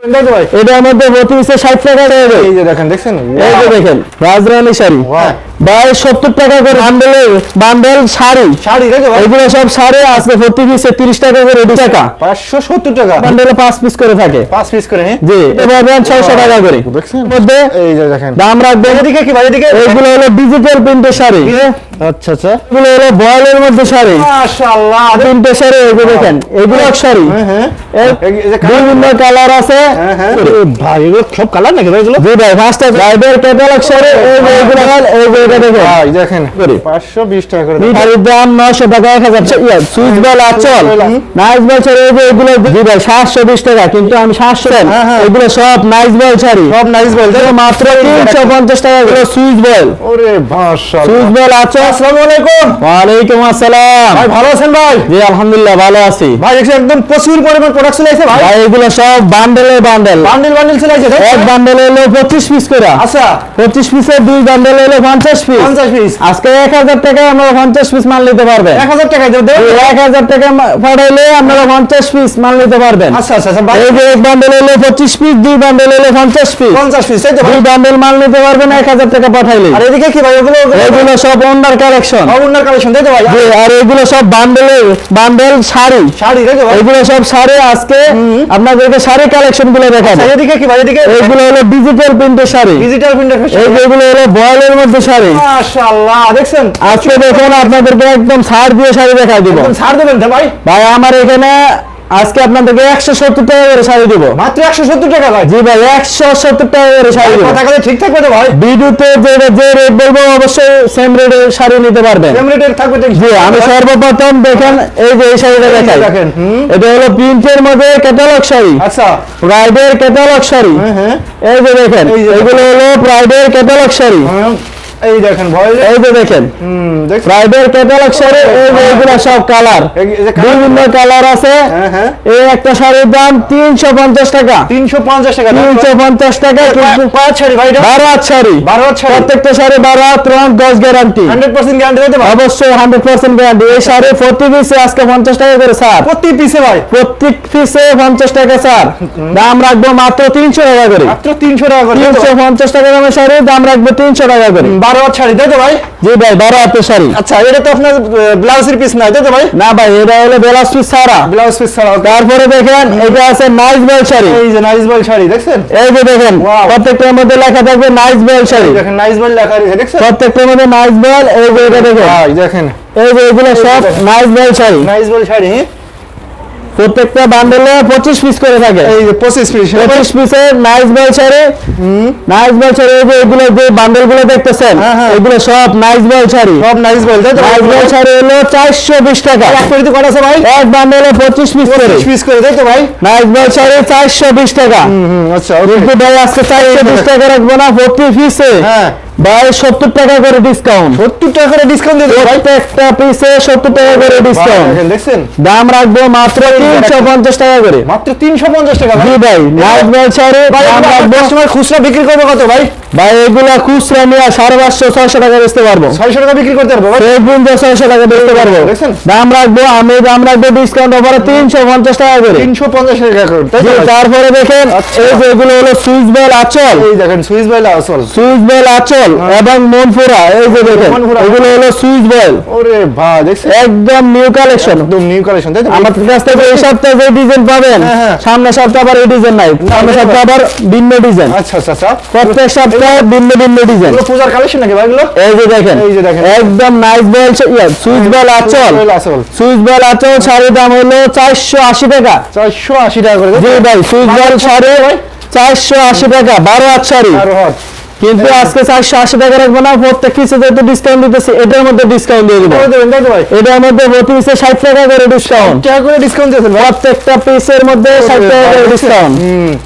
প্রতি পিসে ষাট টাকা দেবে এই যে দেখেন দেখছেন? এই যে দেখেন রাজরানী শাড়ি। ভাই সত্তর টাকা করে বান্ডেল শাড়ি। শাড়ি দেখো এগুলো সব শাড়ি আজকে প্রতি পিসে তিরিশ টাকা করে বান্ডেলে পাঁচ পিস করে থাকে। পাঁচ পিস করে হ্যাঁ? জি এবার ছয়শো টাকা করে। দেখছেন? মধ্যে এই যে দেখেন। দাম রাখবেন। এদিকে কি ভাই এদিকে? এইগুলো হলো ডিজিটাল প্রিন্টের শাড়ি। আচ্ছা আচ্ছা। এগুলো হলো বয়েলের মধ্যে শাড়ি। মাশাআল্লাহ। প্রিন্টের শাড়ি এগুলো দেখেন এগুলো শাড়ি। হ্যাঁ হ্যাঁ। এর এই যে কালার- বিভিন্ন কালার আছে। হ্যাঁ হ্যাঁ। ভাই এগুলো সব কালার নাকি ভাই এগুলো? জি ভাই ফার্স্ট লাইভের ক্যাটালগ শাড়ি এই যে এগুলো যে এটা দেখেন। ভাই দেখেন করি। পাঁচশো বিশ টাকা করে শাড়ির দাম নশো টাকা এক হাজার ইয়া সুইচ বল আচল। নাইস বল শাড়ি এই যে এগুলো জি ভাই সাতশো বিশ টাকা কিন্তু আমি সাতশো দেন হ্যাঁ, হ্যাঁ। এগুলো সব নাইস বল শাড়ি। সব নাইস বল এগুলো মাত্র তিনশো পঞ্চাশ টাকা করে সুইচ বল ওরে সুইচ মাশাআল্লাহ বল আচল। আসসালামু আলাইকুম ওয়ালাইকুম আসসালাম। ভাই ভালো আছেন ভাই? জি আলহামদুলিল্লাহ ভালো আছি। ভাই একদম প্রচুর পরিমাণ প্রোডাক্ট চলে ভাই। ভাই এগুলো সব বান্ডেলে বান্ডেল বান্ডিল বান্ডিল চলে এক বান্ডেল হলো পঁচিশ পিস করে। আচ্ছা। পঁচিশ পিসের দুই বান্ডেল হলো পঞ্চাশ পিস পঞ্চাশ পিস আজকে এক হাজার টাকায় আপনারা পঞ্চাশ পিস মাল নিতে পারবেন। এক হাজার টাকা দেব দেব। এক হাজার টাকা মা- পাঠাইলে আপনারা পঞ্চাশ পিস মাল নিতে পারবেন। আচ্ছা আচ্ছা আচ্ছা ভাই। এই যে এক বান্ডেল হলো পঁচিশ পিস দুই বান্ডেল হলো পঞ্চাশ পিস পঞ্চাশ পিস তাই তো দুই বান্ডেল মাল নিতে পারবেন এক হাজার টাকা পাঠাইলে। আর এদিকে কি ভাই ওগুলো এগুলো সব অন্যার কালেকশন অবুন্নার কালেকশন তাই তো ভাই আর এগুলো সব বান্ডেলের বান্ডেল শাড়ি। শাড়ি তাই তো ভাই এগুলো সব শাড়ি আজকে আপনাদেরকে শাড়ি কালেকশনগুলো দেখাবো। আচ্ছা, এদিকে কি ভাই এদিকে? এইগুলো হলো ডিজিটাল প্রিন্টের শাড়ি। ডিজিটাল প্রিন্টার যে এগুলো হলো বয়েলের মধ্যে শাড়ি। মাশাআল্লাহ দেখছেন? আজকে দেখুন আপনাদেরকে একদম ছাড় দিয়ে শাড়ি দেখাই দিব। ছাড় দেবেন ভাই। ভাই আমার এখানে আজকে আপনাদেরকে একশো সত্তর টাকা করে শাড়ি দিব। মাত্র একশো সত্তর টাকা ভাই। জি ভাই একশো সত্তর টাকা করে শাড়ি দিব। কথা কথা ঠিক থাকবে তো ভাই। ভিডিওতে যে যে রেট বলব অবশ্যই সেম রেটে শাড়ি নিতে পারবেন। সেম রেটের থাকবে জি আমি সর্বপ্রথম দেখেন এই যে এই শাড়িটা দেখাই। দেখেন এটা হলো প্রিন্টের মধ্যে ক্যাটালগ শাড়ি। আচ্ছা। প্রাইডের ক্যাটালগ শাড়ি। হ্যাঁ হ্যাঁ এই যে দেখেন এই যে এগুলো হলো প্রাইডের ক্যাটালগ শাড়ি। এই দেখেন এই যে দেখেন হুম প্রাইডের ক্যাটালগ শাড়ি এই যে এগুলো সব কালার বিভিন্ন কালার আছে। হ্যাঁ হ্যাঁ। এই একটা শাড়ির দাম তিনশো পঞ্চাশ টাকা। তিনশো পঞ্চাশ টাকা তিনশো পঞ্চাশ টাকা কিন্তু পাঁচ শাড়ি ভাই এটা বারো হাত শাড়ি। বারো হাত শাড়ি। প্রত্যেকটা শাড়ি বারো হাত রং গজ গ্যারান্টি হান্ড্রেড পার্সেন্ট গ্যারান্টি দিতে পারব অবশ্যই হান্ড্রেড পার্সেন্ট গ্যারান্টি এই শাড়ি প্রতি পিসে আজকে পঞ্চাশ টাকা করে স্যার। প্রতি পিসে ভাই। প্রত্যেক পিসে পঞ্চাশ টাকা স্যার। দাম রাখব মাত্র তিনশো টাকা করে। মাত্র তিনশো টাকা করে তাই তো? তিনশো পঞ্চাশ টাকা দামের শাড়ি দাম রাখব তিনশো টাকা করে। বারো হাত শাড়ি তাই তো ভাই? জি ভাই বারো হাতের শাড়ি। আচ্ছা এটা তো আপনার ব্লাউজের পিস তাই তো ভাই? না ভাই এটা হলো পিস সারা ব্লাউজ পিস ছাড়া তারপরে দেখেন এটা আছে নাইস বেল শাড়ি। এই যে নাইস বল শাড়ি দেখছেন? এই যে দেখেন. প্রত্যেকটার মধ্যে লেখা থাকবে নাইস বেল শাড়ি। দেখেন নাইস বল লেখা রয়েছে দেখছেন? প্রত্যেকটার মধ্যে নাইস বেল এই যে এটা দেখেন। দেখেন। এই যে এগুলো সব নাইস বেল শাড়ি। নাইস বল শাড়ি প্রত্যেকটা বান্ডেলে পঁচিশ পিস করে থাকে। এই যে পঁচিশ পিস পঁচিশ পিসের nice bell sari nice bell sari এই যে এগুলো যে বান্ডেলগুলো দেখতেছেন হ্যাঁ, হ্যাঁ। এগুলো সব নাইস বেল শাড়ি সব নাইস বল তাই তো? নাইস বেল শাড়ি হলো চারশো বিশ টাকা। এক কোটি কত আছে ভাই? এক বান্ডেলে পঁচিশ পিস করে। পঁচিশ পিস করে তাই তো ভাই? নাইস বেল শাড়ি চারশো বিশ টাকা। হুম আচ্ছা কিন্তু ভাই আজকে চারশো বিশ টাকা রাখব না প্রতি পিসে হ্যাঁ। ভাই সত্তর টাকা করে ডিসকাউন্ট সত্তর টাকা করে ডিসকাউন্ট দিয়ে দেবো ভাই। প্রত্যেকটা পিসে সত্তর টাকা করে ডিসকাউন্ট দেখেন দাম রাখব মাত্র তিনশো পঞ্চাশ টাকা করে। মাত্র তিনশো পঞ্চাশ টাকা ভাই। জি ভাই নাইট শাড়ি ভাই দাম রাখব। কাস্টমার খুচরা বিক্রি করব কত ভাই? ভাই এগুলা খুচরা নিয়ে সাড়ে পাঁচশো ছয়শো টাকা বেচতে পারব। ছয়শো টাকা বিক্রি করতে পারব ভাই? ছয়শো টাকা বেচতে পারব। দাম রাখব আমি দাম রাখব ডিসকাউন্ট অফারে তিনশো পঞ্চাশ টাকা করে। তিনশো পঞ্চাশ টাকা করে? তারপরে দেখেন আচ্ছা। এই যে এগুলো হলো সুইচ বেল আচল। এই দেখেন সুইচ বাইল আসল সুইচ বেল আচল এবং মনপুরা এই যে দেখেন এগুলো হলো সুইচ বেল। ওরে ভাই দেখছেন? একদম নিউ কালেকশন একদম নিউ কালেকশন তাই? আমাদের কাছ থেকে এই সপ্তাহে যে ডিজাইন পাবেন হ্যাঁ, হ্যাঁ। সামনের সপ্তাহে আবার এই ডিজাইন নাই সামনের এটা সপ্তাহে আবার ভিন্ন ডিজাইন আচ্ছা আচ্ছা আচ্ছা। প্রত্যেক সপ্তাহে ভিন্ন ভিন্ন ডিজাইন এগুলো পূজার কালেকশন নাকি ভাই এগুলো? এই যে দেখেন এই যে দেখেন। একদম নাইস বেল সুইচ বেল আচল। সুইচ বেল আচল শাড়ির দাম হলো চারশো আশি টাকা। চারশো আশি টাকা করে। জি ভাই সুইচ বেল শাড়ি চারশো আশি টাকা বারো হাত শাড়ি। আর হট কিন্তু আজকে চারশো আশি টাকা রাখব না প্রত্যেক পিসে যেহেতু ডিসকাউন্ট দিতেছি এটার মধ্যে ডিসকাউন্ট দিয়ে দিব। তো এটার মধ্যে প্রতি পিসে ষাট টাকা করে ডিসকাউন্ট টাকা করে ডিসকাউন্ট দিয়েছেন প্রত্যেকটা পিসের মধ্যে ষাট টাকা করে ডিসকাউন্ট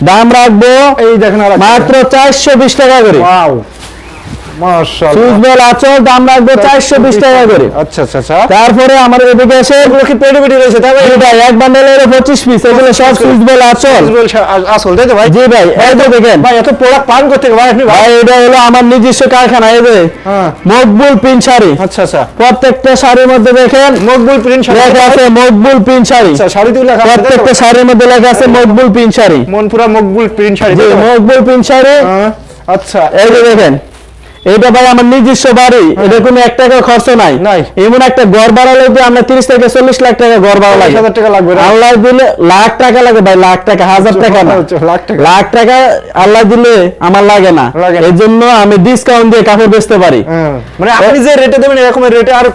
দাম রাখব এই দেখেন মাত্র চারশো বিশ টাকা করে। আচল দাম রাখব চারশো বিশ টাকা করে। আচ্ছা আচ্ছা আচ্ছা। তারপরে আমার এদিকে এসে এগুলো কি পেটি পেটি রয়েছে? তাই এটা এক বান্ডেলের পঁচিশ পিস এগুলো সব আচল। সুইচ তাই তো ভাই? জি ভাই এই তো দেখেন। ভাই এত প্রোডাক্ট পান করতে ভাই আপনি ভাই ভাই এটা হলো আমার নিজস্ব কারখানা এই যে হ্যাঁ। মকবুল পিন শাড়ি। আচ্ছা আচ্ছা। প্রত্যেকটা শাড়ির মধ্যে দেখেন মকবুল প্রিন্ট শাড়ি। লেখা আছে মকবুল পিন শাড়ি। আচ্ছা শাড়িতে লেখা আছে প্রত্যেকটা শাড়ির মধ্যে লেখা আছে Maqbool pin sari. Monpura Maqbool print sari? Maqbool pin sari. হ্যাঁ, আচ্ছা। এই দেখেন এটা ভাই আমার নিজস্ব বাড়ি। এটা কোনো এক টাকা খরচ নাই। এমন একটা ঘর আমরা তিরিশ থেকে চল্লিশ লাখ টাকা ঘর 40,000 টাকা লাগবে আল্লাহ দিলে লাখ টাকা লাগে ভাই লাখ টাকা হাজার টাকা না। লাখ টাকা। আল্লাহ দিলে আমার লাগে না। জন্য আমি ডিসকাউন্ট দিয়ে কাপড় বেচতে পারি। হ্যাঁ, মানে আপনি যে রেটে দেবেন এরকম রেটে আর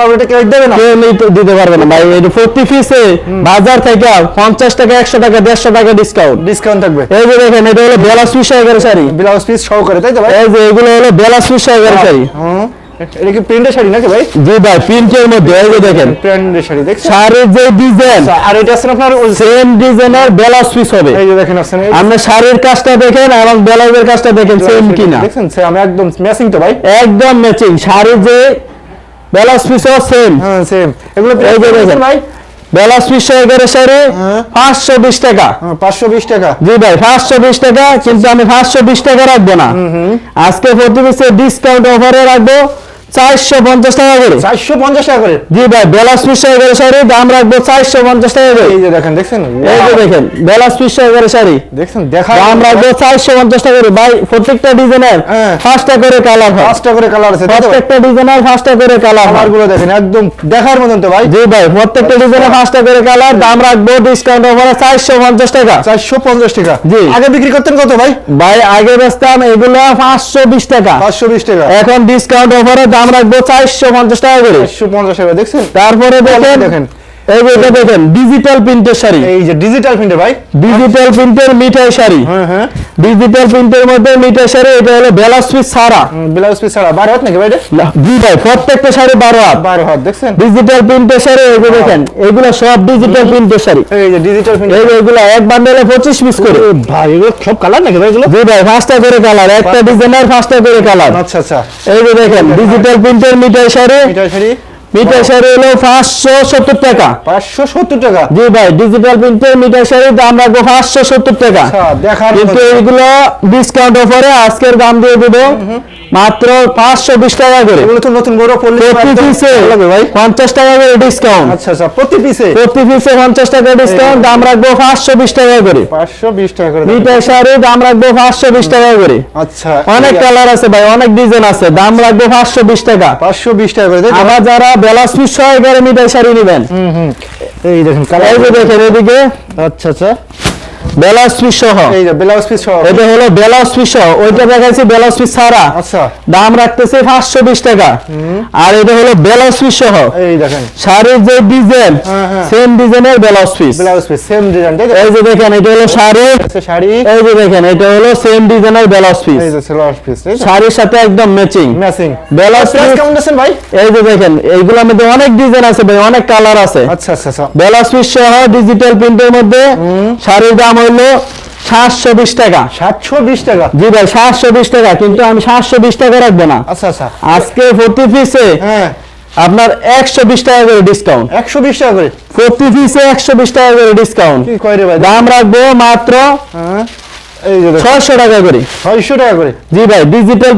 বাবু এটা কেউ দেবে না। কেউ দিতে পারবে না ভাই। এটা প্রতি পিসে বাজার থেকে পঞ্চাশ টাকা একশো টাকা দেড়শো টাকা ডিসকাউন্ট ডিসকাউন্ট থাকবে। এই যে দেখেন এটা হলো blouse piece sari. Blouse piece সহকারে তাই তো ভাই? এই যে এগুলো হলো বেলাস পিস এগারো শাড়ি এটা কি প্রিন্টের শাড়ি নাকি ভাই? জি ভাই প্রিন্টের মধ্যে এই যে দেখেন। প্রিন্টের শাড়ি দেখছেন? শাড়ির যে ডিজাইন আচ্ছা, আর এটা আছে আপনার সেম ডিজাইনের ব্লাউজ পিস হবে। এই যে দেখেন আছেন আপনি শাড়ির কাজটা দেখেন এবং ব্লাউজের কাজটা দেখেন সেম কিনা। দেখছেন? সে আমি একদম ম্যাচিং তো ভাই। একদম ম্যাচিং শাড়ির যে ব্লাউজ পিসও সেম হ্যাঁ সেম এগুলো এই যে দেখেন। ভাই? এগারো হ্যাঁ। পাঁচশো বিশ টাকা। পাঁচশো বিশ টাকা। জি ভাই পাঁচশো বিশ টাকা কিন্তু আমি পাঁচশো বিশ টাকা রাখব না। আজকে প্রতি পিসে ডিসকাউন্ট অফারে রাখব। চারশো পঞ্চাশ টাকা করে। চারশো পঞ্চাশ টাকা করে? জি ভাই বেলাস পিস এগারো শাড়ি দাম রাখব চারশো পঞ্চাশ টাকা করে। এই যে দেখেন দেখছেন? এই যে দেখেন শাড়ি। দেখছেন? দেখা দাম রাখব চারশো পঞ্চাশ টাকা করে। ভাই প্রত্যেকটা ডিজাইনের হ্যাঁ। পাঁচটা করে কালার হয়। পাঁচটা করে কালার আছে? প্রত্যেকটা ডিজাইনের পাঁচটা করে কালার কালারগুলো দেখেন একদম দেখার মতন তো ভাই। জি ভাই প্রত্যেকটা ডিজাইনের পাঁচটা করে কালার। দাম রাখব ডিসকাউন্ট অফারে চারশো পঞ্চাশ টাকা। চারশো পঞ্চাশ টাকা? জি। আগে বিক্রি করতেন কত ভাই? ভাই আগে বেচতাম এগুলো পাঁচশো বিশ টাকা। পাঁচশো বিশ টাকা। এখন ডিসকাউন্ট অফারে দাম রাখব চারশো পঞ্চাশ টাকা করে চারশো পঞ্চাশ টাকা দেখছেন তারপরে দেখেন। এই যে দেখেন ডিজিটাল প্রিন্টের শাড়ি। এই যে ডিজিটাল প্রিন্টার ভাই। ডিজিটাল প্রিন্টের মিঠাই শাড়ি। হ্যাঁ হ্যাঁ। ডিজিটাল প্রিন্টের মধ্যে মিঠাই শাড়ি এটা হলো বেলাস পিস ছাড়া। ব্লাউজ পিস ছাড়া। বারো হাত নাকি ভাই এটা? জি ভাই প্রত্যেকটা শাড়ি বারো হাত। বারো হাত দেখছেন? ডিজিটাল প্রিন্টের শাড়ি এই যে দেখেন এগুলো সব ডিজিটাল প্রিন্টের শাড়ি। এই যে ডিজিটাল প্রিন্টার এই এগুলো এক বান্ডেলে পঁচিশ পিস করে। ভাই এগুলো সব কালার নাকি ভাই এগুলো? জি ভাই পাঁচটা করে কালার একটা ডিজাইনের পাঁচটা করে কালার আচ্ছা আচ্ছা। এই যে দেখেন ডিজিটাল প্রিন্টের মিঠাই শাড়ি। মিঠাই শাড়ি। মিঠাই শাড়ি হলো পাঁচশো সত্তর টাকা। পাঁচশো সত্তর টাকা। জি ভাই ডিজিটাল প্রিন্টের মিঠাই শাড়ির দাম রাখব পাঁচশো সত্তর টাকা। আচ্ছা দেখার কিন্তু এইগুলো ডিসকাউন্ট অফারে আজকের দাম দিয়ে দেবো। মাত্র পাঁচশো বিশ টাকা করে। তো নতুন বড় ভাই। পঞ্চাশ টাকা করে ডিসকাউন্ট আচ্ছা আচ্ছা প্রতি পিসে প্রতি পিসে পঞ্চাশ টাকা ডিসকাউন্ট দাম রাখব পাঁচশো বিশ টাকা করে। পাঁচশো বিশ টাকা করে। মিঠাই শাড়ির দাম রাখব পাঁচশো বিশ টাকা করে। আচ্ছা অনেক কালার আছে। ভাই অনেক ডিজাইন আছে দাম রাখব পাঁচশো বিশ টাকা। পাঁচশো বিশ টাকা করে? আবার যারা বেলাস পিস মিঠাই শাড়ি নেবেন। হুম হুম। এই দেখেন কালার দেখেন এদিকে। আচ্ছা আচ্ছা। বেলাস পিস সহ। এই যে ব্লাউজ পিস সহ। এটা হলো বেলাস পিস সহ। ওইটা দেখাচ্ছি বেলাস পিস ছাড়া। আচ্ছা। দাম রাখতেছে পাঁচশো বিশ টাকা। আর এটা হলো বেলাস পিস সহ। এই দেখেন। শাড়ির যে ডিজাইন হ্যাঁ, হ্যাঁ। সেম ডিজাইনের blouse piece blouse piece same design তাই এই যে দেখেন এটা হলো শাড়ি। আচ্ছা শাড়ি। এই যে দেখেন এটা হলো সেম ডিজাইনের ব্লাউজ পিস এই যে ব্লাউজ পিস শাড়ির সাথে একদম ম্যাচিং ম্যাচিং ব্লাউজ পিস কেমন আছেন ভাই? এই যে দেখেন এইগুলোর মধ্যে অনেক ডিজাইন আছে ভাই অনেক কালার আছে। আচ্ছা আচ্ছা আচ্ছা। ব্লাউজ পিস সহ ডিজিটাল প্রিন্টের মধ্যে শাড়ির দাম হইল সাতশো বিশ টাকা। সাতশো বিশ টাকা? জি ভাই সাতশো বিশ টাকা কিন্তু আমি সাতশো বিশ টাকা রাখব না। আচ্ছা আচ্ছা। আজকে পিসে হ্যাঁ। আপনার একশো বিশ টাকা করে ডিসকাউন্ট একশো বিশ টাকা করে? প্রতি পিসে একশো বিশ টাকা করে ডিসকাউন্ট দাম রাখব মাত্র হ্যাঁ এই যে দেখো। ছয়শো টাকা করে। ছয়শো টাকা করে। জি ভাই ডিজিটাল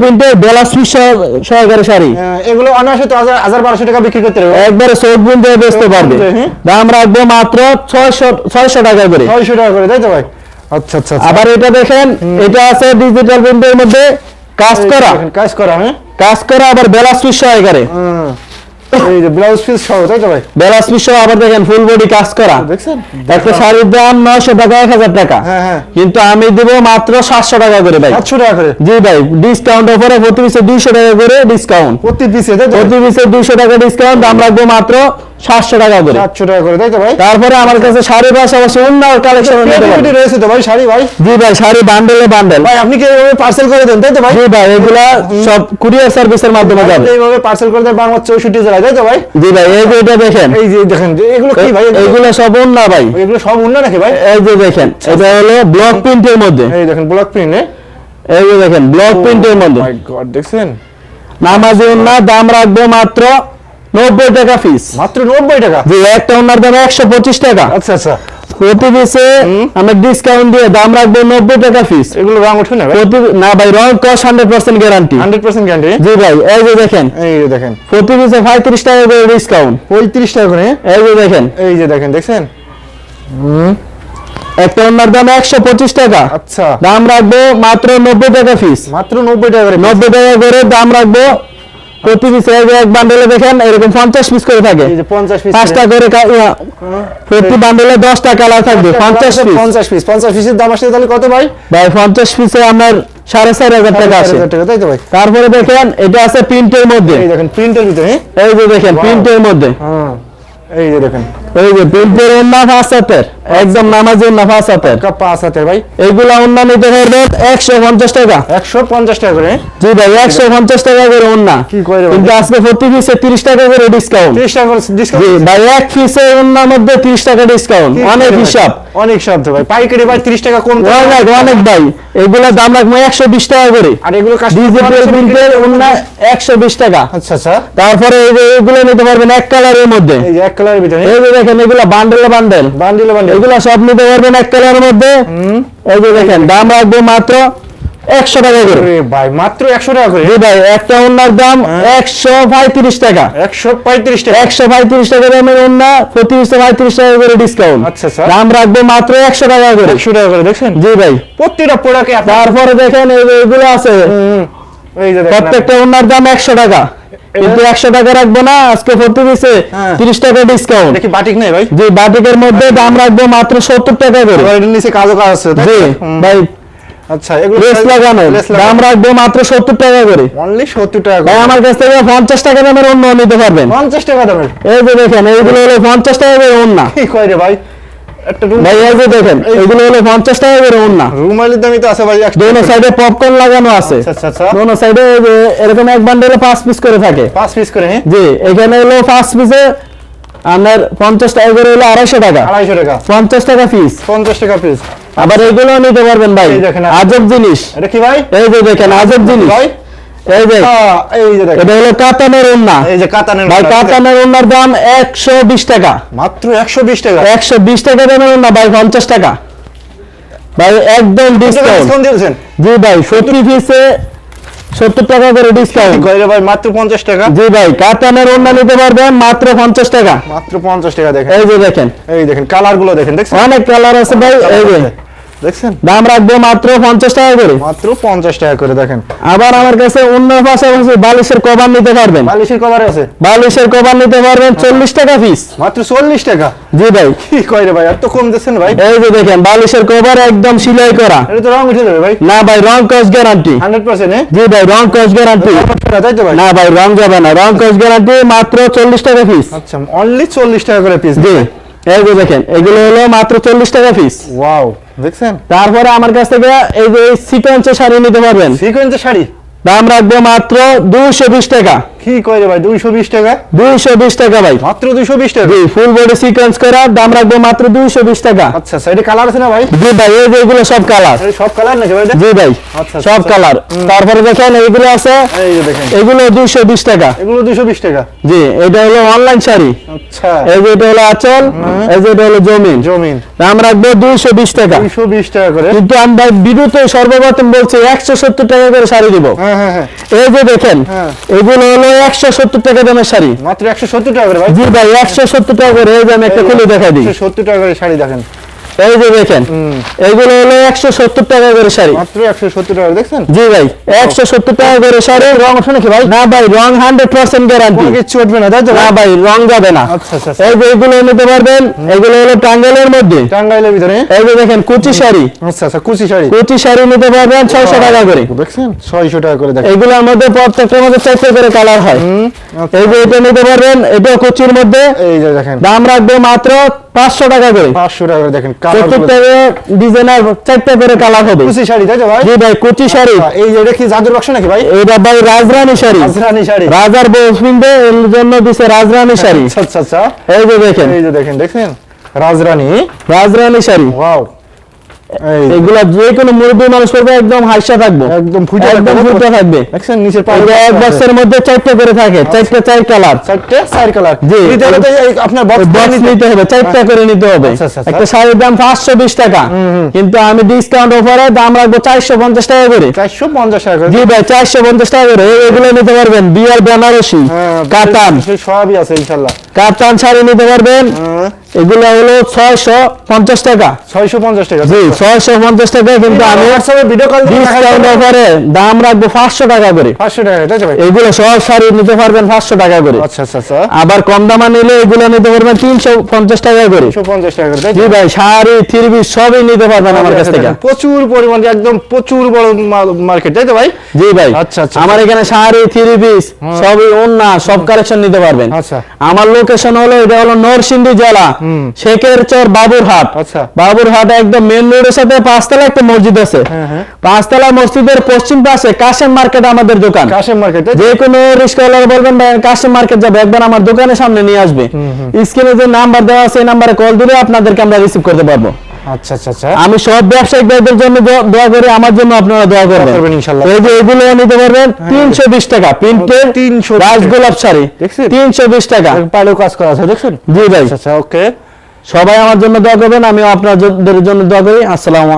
সহকারে শাড়ি। হ্যাঁ, এগুলো অনায়াসে তো টাকা বিক্রি করতে হবে। একবারে চোখ বুন দিয়ে বেচতে পারবে। হ্যাঁ। দাম রাখব মাত্র ছয়শো ছয়শো টাকা করে। ছয়শো টাকা করে তাই তো ভাই? আচ্ছা আচ্ছা আচ্ছা। আবার এটা দেখেন এটা আছে ডিজিটাল প্রিন্টের মধ্যে কাজ করা। কাজ করা হ্যাঁ? কাজ করা আবার বেলাস পিস সহকারে। হুম। এই যে ব্লাউজ পিস সহ তাই তো ভাই? ব্লাউজ পিস আবার দেখেন ফুল বডি কাজ করা। দেখছেন? একটা শাড়ির দাম নয়শো টাকা এক হাজার টাকা। হ্যাঁ হ্যাঁ। কিন্তু আমি দেবো মাত্র সাতশো টাকা করে ভাই। সাতশো টাকা করে? জি ভাই ডিসকাউন্ট অফারে প্রতি পিসে দুইশো টাকা করে ডিসকাউন্ট প্রতি পিসে প্রতি পিসে দুইশো টাকা ডিসকাউন্ট দাম রাখব মাত্র সাতশো টাকা করে। সাতশো টাকা করে তাই তো ভাই? তারপরে আমার কাছে শাড়ির পাশাপাশি অন্য কালেকশন রয়েছে তো ভাই শাড়ি ভাই? জি ভাই শাড়ি বান্ডেলে বান্ডেল ভাই আপনি কি এইভাবে পার্সেল করে দেন তাই তো ভাই? জি ভাই এগুলা সব কুরিয়ার সার্ভিসের মাধ্যমে যাবে। এইভাবে পার্সেল করে দেন বাংলা চৌষট্টি জেলায় তাই তো ভাই? জি ভাই এই যে এটা দেখেন। এই যে দেখেন এগুলো কি ভাই? এগুলো- সব অন্য ভাই। এগুলো সব উন্না নাকি ভাই? এই যে দেখেন এটা হলো ব্লক প্রিন্টের মধ্যে। এই দেখেন ব্লক প্রিন্ট এই যে দেখেন ব্লক প্রিন্টের মধ্যে। মাই গড দেখছেন? নামাজি ওন্না দাম রাখব মাত্র নব্বই টাকা পিস মাত্র নব্বই টাকা? যে একটা ওনার দাম একশো পঁচিশ টাকা। আচ্ছা আচ্ছা। প্রতি পিসে আমরা ডিসকাউন্ট দিয়ে দাম রাখব নব্বই টাকা পিস এগুলো রং উঠবে না ভাই? না ভাই রং কস hundred percent guarantee hundred percent guarantee জি ভাই এই যে দেখেন। এই যে দেখেন। প্রতি পিসে পঁয়ত্রিশ টাকা করে ডিসকাউন্ট পঁয়ত্রিশ টাকা করে? এই যে দেখেন। এই যে দেখেন দেখছেন? একটা ওনার দাম একশো পঁচিশ টাকা। আচ্ছা। দাম রাখব মাত্র নব্বই টাকা পিস মাত্র নব্বই টাকা করে নব্বই টাকা করে দাম রাখব প্রতি পিস এক বান্ডেলে দেখেন এরকম পঞ্চাশ পিস করে থাকে। এই যে পঞ্চাশ পিস পাঁচটা করে। কা- ইয়া, প্রতি বান্ডেলে দশটা কালার থাকবে পঞ্চাশ পিস পঞ্চাশ পিস পঞ্চাশ পিসের দাম আসলে তাহলে কত ভাই? ভাই পঞ্চাশ পিসে আমার সাড়ে চার হাজার টাকা আছে তাই তো ভাই? তারপরে দেখেন এটা আছে প্রিন্টের মধ্যে। এই দেখেন প্রিন্টের ভিতরে হ্যাঁ? এই যে দেখেন প্রিন্টের মধ্যে। হ্যাঁ। এই যে দেখেন। এই যে প্রিন্টের অন্য পাঁচ হাতের একদম নামাজি অন্য পাঁচ হাতের পাঁচ হাতের ভাই এইগুলা নিতে একশো পঞ্চাশ টাকা। একশো পঞ্চাশ টাকা করে হ্যাঁ? জি ভাই একশো পঞ্চাশ টাকা করে কি করে কিন্তু আজকে প্রতি পিসে তিরিশ টাকা করে ডিসকাউন্ট তিরিশ টাকা করে জি ডিসকাউন্ট ভাই এক পিসে অন্যর মধ্যে তিরিশ টাকা ডিসকাউন্ট অনেক হিসাব। অনেক শব্দ ভাই। পাইকারি ভাই তিরিশ টাকা অনেক অনেক ভাই। এগুলা দাম রাখব একশো বিশ টাকা করে। আর এগুলো ডিজিটাল প্রিন্টের অন্য একশো বিশ টাকা। আচ্ছা আচ্ছা। তারপরে এগুলো নিতে পারবেন এক কালারের মধ্যে। এক কালারের ভিতরে? এই যে দেখেন এগুলা বান্ডেল বান্ডেল বান্ডিল বান্ডিল এগুলা সব নিতে পারবেন এক কালারের মধ্যে। এই যে দেখেন দাম রাখব মাত্র একশো টাকা করে। ভাই মাত্র একশো টাকা করে? ভাই একটা ওনার দাম একশো পঁয়ত্রিশ টাকা। একশো পঁয়ত্রিশ টাকা। একশো পঁয়ত্রিশ টাকা দামের ওনা পঁয়ত্রিশশো পঁয়ত্রিশ টাকা করে ডিসকাউন্ট আচ্ছা। দাম রাখব মাত্র একশো টাকা করে। একশো টাকা করে দেখছেন? জি ভাই। প্রত্যেকটা প্রোডাক্টে তারপরে দেখেন আছে। প্রত্যেকটা ওনার দাম একশো টাকা। কিন্তু টাকা রাখব না আজকে হ্যাঁ। টাকা ডিসকাউন্ট দেখি বাটিক নেই ভাই? জি বাটিকের মধ্যে দাম রাখব মাত্র সত্তর টাকা করে। আবার নিচে কাজও কাজ আছে জি ভাই আচ্ছা এগুলো রেস লাগানো। দাম রাখব মাত্র সত্তর টাকা করে। অনলি সত্তর টাকা ভাই আমার কাছ থেকে পঞ্চাশ টাকা দামের অন্য নিতে পারবেন। পঞ্চাশ টাকা দামের? এই যে দেখেন এইগুলো হলো পঞ্চাশ টাকা করে অন্য কি কয় রে ভাই? একটা রুম ভাই এই যে দেখেন এগুলো হলো পঞ্চাশ টাকা করে অন্য রুমালির দামই তো আছে ভাই দোনো সাইডে পপকর্ন লাগানো আছে। আচ্ছা আচ্ছা আচ্ছা। দোনো সাইডে এরকম এক বান্ডেলে পিস করে থাকে। পিস করে হ্যাঁ? জি এখানে হলো পিসে আপনার পঞ্চাশ টাকা করে হলো আড়াইশো টাকা। আড়াইশো টাকা। পঞ্চাশ টাকা পিস পঞ্চাশ টাকা পিস আবার এগুলো নিতে পারবেন ভাই। আজব জিনিস। এটা কি ভাই? এই যে দেখেন আজব জিনিস। ভাই এই যে এই যে এটা হলো কাতানের ওন্না এই যে কাতানের ভাই কাতানের ওন্নার দাম একশো বিশ টাকা। মাত্র টাকা? একশো বিশ টাকা দামের ওন্না ভাই পঞ্চাশ টাকা। ভাই একদম ডিসকাউন্ট ডিসকাউন্ট দিয়েছেন? জি ভাই সত্তর পিসে সত্তর টাকা করে ডিসকাউন্ট ভাই মাত্র পঞ্চাশ টাকা? জি ভাই কাতানের ওন্না নিতে পারবেন মাত্র পঞ্চাশ টাকা। মাত্র পঞ্চাশ টাকা দেখেন। এই যে দেখেন। এই দেখেন কালারগুলো দেখেন দেখছেন? অনেক কালার আছে ভাই এই যে। দেখছেন? দাম রাখব মাত্র পঞ্চাশ টাকা করে। মাত্র পঞ্চাশ টাকা করে দেখেন। আবার আমার কাছে অন্য পাশাপাশি বালিশের কভার নিতে পারবেন। বালিশের কভার আছে। বালিশের কভার নিতে পারবেন চল্লিশ টাকা পিস মাত্র চল্লিশ টাকা? জি ভাই। কি কয় রে ভাই এত কম দিচ্ছেন ভাই? এই যে দেখেন বালিশের কভার একদম সিলাই করা। এটা তো রং উঠে যাবে ভাই। না ভাই রং কস গ্যারান্টি হান্ড্রেড পার্সেন্ট জি ভাই রং কস গ্যারান্টি না ভাই রং যাবে না। রং কস গ্যারান্টি মাত্র চল্লিশ টাকা পিস আচ্ছা অনলি চল্লিশ টাকা করে পিস জি। এই যে দেখেন এগুলো হলো মাত্র চল্লিশ টাকা পিস ওয়াও দেখছেন? তারপরে আমার কাছ থেকে এই যে সিকোয়েন্সের শাড়ি নিতে পারবেন। সিকোয়েন্সের শাড়ি? দাম রাখব মাত্র দুশো বিশ টাকা। কি কয় রে ভাই? দুইশো বিশ টাকা? দুইশো বিশ টাকা ভাই। মাত্র দুইশো বিশ টাকা? জি ফুল বডি সিকোয়েন্স করা দাম রাখব মাত্র দুইশো বিশ টাকা। আচ্ছা আচ্ছা এটা কালার আছে না ভাই? জি ভাই এই যে এগুলো সব কালার সব কালার নাকি ভাই? জি ভাই আচ্ছা, সব আচ্ছা। কালার তারপরে দেখেন এইগুলো আছে এই যে দেখেন। এগুলো দুইশো বিশ টাকা। এগুলো দুইশো বিশ টাকা? জি এটা হলো অনলাইন শাড়ি। আচ্ছা। এই যে এটা হলো আচল এই যে এটা হলো জমিন। জমিন। দাম রাখব দুইশো বিশ টাকা। দুইশো বিশ টাকা করে। কিন্তু আমি ভাই বিদ্যুতে সর্বপ্রথম বলছি একশো সত্তর টাকা করে শাড়ি দিব। হ্যাঁ হ্যাঁ হ্যাঁ। এই যে দেখেন হ্যাঁ। এগুলো হলো একশো সত্তর টাকা দামের শাড়ি। মাত্র একশো সত্তর টাকা করে ভাই। জি ভাই একশো সত্তর টাকা করে এই দামে একটা খুলে দেখা দিই। সত্তর টাকা করে শাড়ি দেখেন। এই যে দেখেন এইগুলো হলো একশো সত্তর টাকা করে শাড়ি। মাত্র একশো সত্তর টাকা দেখছেন? জি ভাই একশো সত্তর টাকা করে শাড়ি। রং ওঠে নাকি ভাই? না ভাই রং হান্ড্রেড পার্সেন্ট গ্যারান্টি কিচ্ছু উঠবে না তাই না ভাই রং যাবে না। আচ্ছা আচ্ছা আচ্ছা। এই যে এগুলো নিতে পারবেন এগুলো হলো টাঙ্গাইলের মধ্যে। টাঙ্গাইলের ভিতরে? এই যে দেখেন কুচি শাড়ি। আচ্ছা আচ্ছা কুচি শাড়ি। কুচি শাড়ি নিতে পারবেন ছয়শো টাকা করে। দেখছেন? ছয়শো টাকা করে দেখেন। এগুলোর মধ্যে প্রত্যেকটার মধ্যে চারটে করে কালার হয়। এই যে এটা নিতে পারবেন এটাও কুচির মধ্যে। এই যে দেখেন। দাম রাখবে মাত্র পাঁচশো টাকা করে। পাঁচশো টাকা করে দেখেন। প্রত্যেকটা ডিজাইনার চারটে করে কালার হবে? কুচি শাড়ি তাই তো ভাই? জি ভাই কুচি শাড়ি। আচ্ছা, এই যে এটা কি জাদুর বাক্স নাকি ভাই? এটা ভাই রাজরানী শাড়ি। রাজরানী শাড়ি। রাজার বউ পিনবে এর জন্য দিছে রাজরানী শাড়ি। আচ্ছা আচ্ছা। আচ্ছা এই যে দেখেন। এই যে দেখেন দেখছেন? রাজরানী। রাজরানী শাড়ি। ওয়াও। এই। এগুলা যে কোনো মুরব্বী মানুষ করবে একদম হাইসা থাকবে। একদম ফুটে একদম ফুটে থাকবে। দেখছেন নিচের এক বক্সের মধ্যে চারটে করে থাকে চারটে চার কালার চারটে চার কালার জি। আপনার বক্স নিতে হবে। চারটা করে নিতে হবে। আচ্ছা, আচ্ছা, আচ্ছা। একটা শাড়ির দাম পাঁচশো বিশ টাকা। কিন্তু আমি ডিসকাউন্ট অফারে দাম রাখব চারশো পঞ্চাশ টাকা করে। চারশো পঞ্চাশ টাকা করে। জি ভাই চারশো পঞ্চাশ টাকা করে। এগুলো নিতে পারবেন বিয়ার বেনারসি হ্যাঁ, কাতান। সবই আছে কাতান শাড়ি নিতে পারবেন। হ্যাঁ, এগুলো হলো ছয়শো পঞ্চাশ টাকা। ছয়শো পঞ্চাশ টাকা জি ছয়শো পঞ্চাশ টাকা কিন্তু আমি হোয়াটসঅ্যাপে ভিডিও কল ডিসকাউন্ট অফারে দাম রাখব টাকা করে। পাঁচশো টাকা তাই ভাই। এগুলো সব শাড়ি নিতে পারবেন পাঁচশো টাকা করে। আচ্ছা আচ্ছা আচ্ছা। আবার কম দামা নিলে এগুলো নিতে পারবেন তিনশো পঞ্চাশ টাকা করে। টাকা জি ভাই শাড়ি থ্রি সবই নিতে পারবেন আমার কাছ থেকে। প্রচুর পরিমাণে একদম প্রচুর বড় মার্কেট তাই তো ভাই? জি ভাই আচ্ছা, আচ্ছা। আমার এখানে শাড়ি থ্রি পিস সবই ওন্না সব কালেকশন নিতে পারবেন। আচ্ছা। আমার লোকেশন হলো এটা হলো নরসিংদী জেলা শেখের চর বাবুরহাট। আচ্ছা। বাবুরহাট একদম মেন রোডের সাথে পাঁচতলা একটা মসজিদ আছে। হ্যাঁ, হ্যাঁ। পাঁচতলা মসজিদের পশ্চিম পাশে কাশেম মার্কেট আমাদের দোকান। কাশেম মার্কেট যে কোনো রিস্কওয়ালা বলবেন ভাই কাশেম মার্কেট যাবে একবার আমার দোকানের সামনে নিয়ে আসবে। স্ক্রিনে যে নাম্বার দেওয়া আছে এই নাম্বারে কল দিলে আপনাদেরকে আমরা রিসিভ করতে পারব। আচ্ছা আচ্ছা আচ্ছা। আমি সব ব্যবসায়িক ভাইদের জন্য দোয়া- করি আমার জন্য আপনারা দোয়া করবেন। এই যে এগুলো নিতে পারবেন তিনশো বিশ টাকা প্রিন্টে 320 রাজ গোলাপ শাড়ি দেখছেন? তিনশো বিশ টাকা। কাজ করা আছে দেখছেন? জি ভাই। আচ্ছা আচ্ছা ওকে। সবাই আমার জন্য দোয়া করবেন আমিও আপনাদের জন্য দোয়া করি। আসসালাম